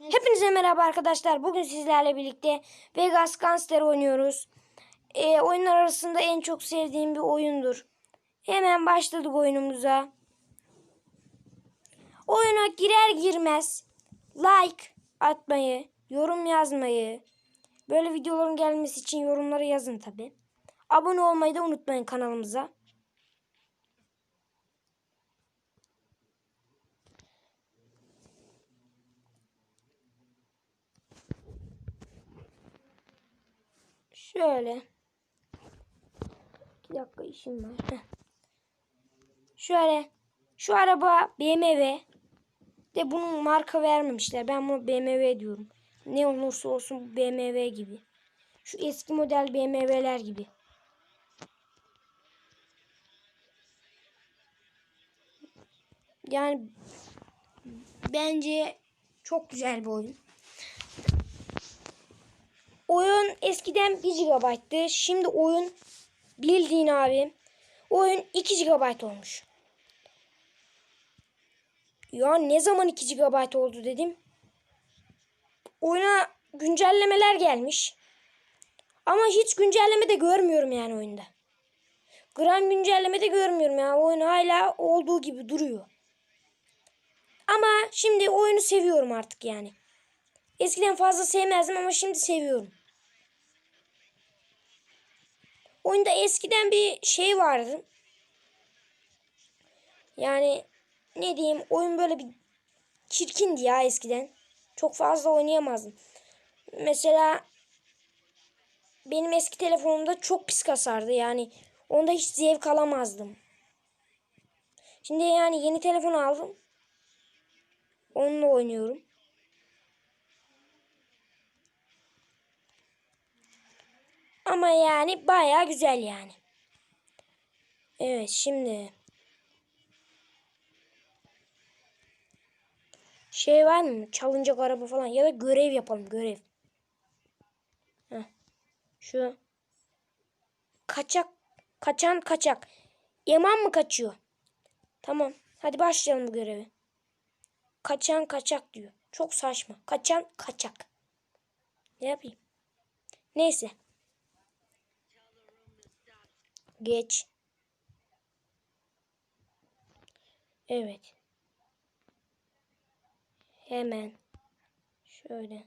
Hepinize merhaba arkadaşlar. Bugün sizlerle birlikte Vegas Gangster oynuyoruz. Ee, oyunlar arasında en çok sevdiğim bir oyundur. Hemen başladık oyunumuza. Oyuna girer girmez like atmayı, yorum yazmayı, böyle videoların gelmesi için yorumlara yazın tabi. Abone olmayı da unutmayın kanalımıza. Şöyle. Bir dakika işim var. Şöyle. Şu araba BMW. De bunun marka vermemişler. Ben bunu BMW diyorum. Ne olursa olsun BMW gibi. Şu eski model BMW'ler gibi. Yani bence çok güzel bir oyun. Oyun eskiden 1 GB'tı. Şimdi oyun bildiğin abi. Oyun 2 GB olmuş. Ya ne zaman 2 GB oldu dedim. Oyuna güncellemeler gelmiş. Ama hiç güncelleme de görmüyorum yani oyunda. Gram güncelleme de görmüyorum yani. Oyun hala olduğu gibi duruyor. Ama şimdi oyunu seviyorum artık yani. Eskiden fazla sevmezdim ama şimdi seviyorum. Oyunda eskiden bir şey vardı. Yani ne diyeyim oyun böyle bir çirkindi ya eskiden. Çok fazla oynayamazdım. Mesela benim eski telefonumda çok pis kasardı. Yani onda hiç zevk alamazdım. Şimdi yani yeni telefon aldım. Onunla oynuyorum. Ama yani baya güzel yani. Evet şimdi. Şey var mı? Çalınacak araba falan ya da görev yapalım görev. Heh. Şu. Kaçak. Kaçan kaçak. Yaman mı kaçıyor? Tamam. Hadi başlayalım bu görevi. Kaçan kaçak diyor. Çok saçma. Kaçan kaçak. Ne yapayım? Neyse. Geç. Evet. Hemen. Şöyle.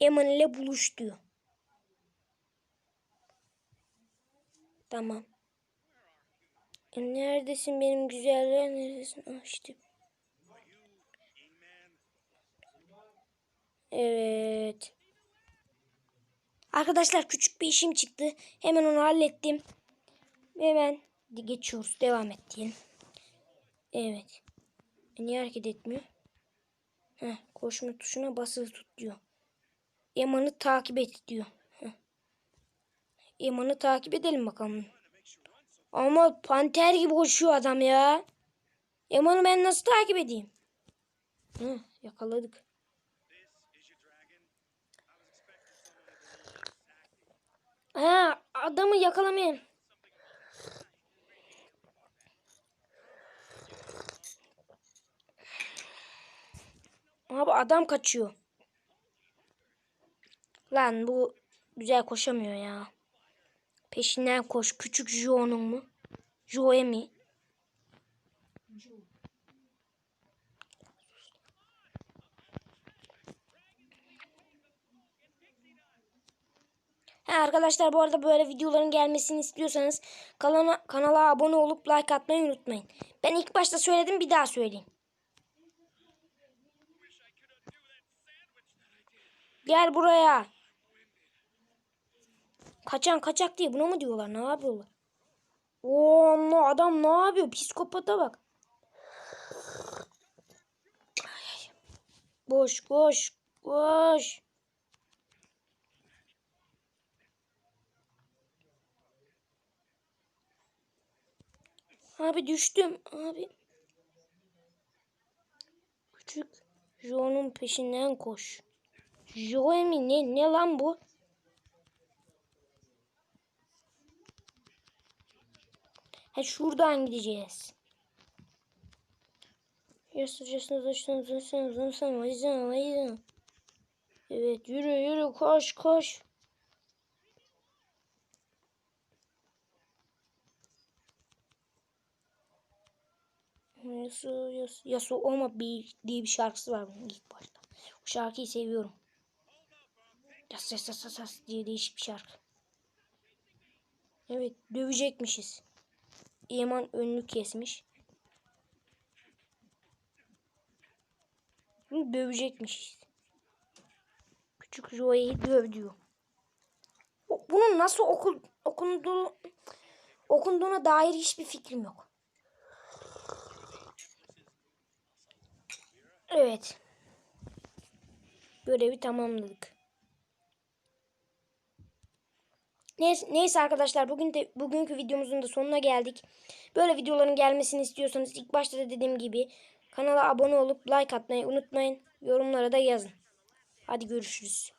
Eman ile buluş diyor. Tamam. E, neredesin benim güzeller neredesin? Ah işte. Evet. Arkadaşlar küçük bir işim çıktı. Hemen onu hallettim. Hemen geçiyoruz. Devam et diyelim. Evet. E, niye hareket etmiyor? Heh, koşma tuşuna basılı tut diyor. Eman'ı takip et diyor. Heh. Eman'ı takip edelim bakalım. Ama panter gibi koşuyor adam ya. Eman'ı ben nasıl takip edeyim? Heh, yakaladık. Ha, adamı yakalamayın. Abi adam kaçıyor. Lan bu güzel koşamıyor ya. Peşinden koş. Küçük Joe'nun mu? Joe mi? Ha arkadaşlar bu arada böyle videoların gelmesini istiyorsanız kanala, kanala abone olup like atmayı unutmayın. Ben ilk başta söyledim bir daha söyleyeyim. Gel buraya. Kaçan kaçak diye buna mı diyorlar? Ne yapıyorlar? Oo adam ne yapıyor? Psikopata bak. Koş koş koş. Abi düştüm abi. Küçük Joe'nun peşinden koş. Joe mi ne, ne lan bu? Ha şuradan gideceğiz. Evet yürü yürü koş koş. Yasu, Yasu, Yasu Oma bir, diye bir şarkısı var bunun ilk başta. O şarkıyı seviyorum. Yas yas yas yas, yas diye değişik bir şarkı. Evet dövecekmişiz. Yaman önlük kesmiş. Dövecekmişiz. Küçük Joey'i döv diyor. Bunun nasıl okul, okunduğu, okunduğuna dair hiçbir fikrim yok. Evet. Görevi tamamladık. Neyse, neyse arkadaşlar bugün de bugünkü videomuzun da sonuna geldik. Böyle videoların gelmesini istiyorsanız ilk başta da dediğim gibi kanala abone olup like atmayı unutmayın. Yorumlara da yazın. Hadi görüşürüz.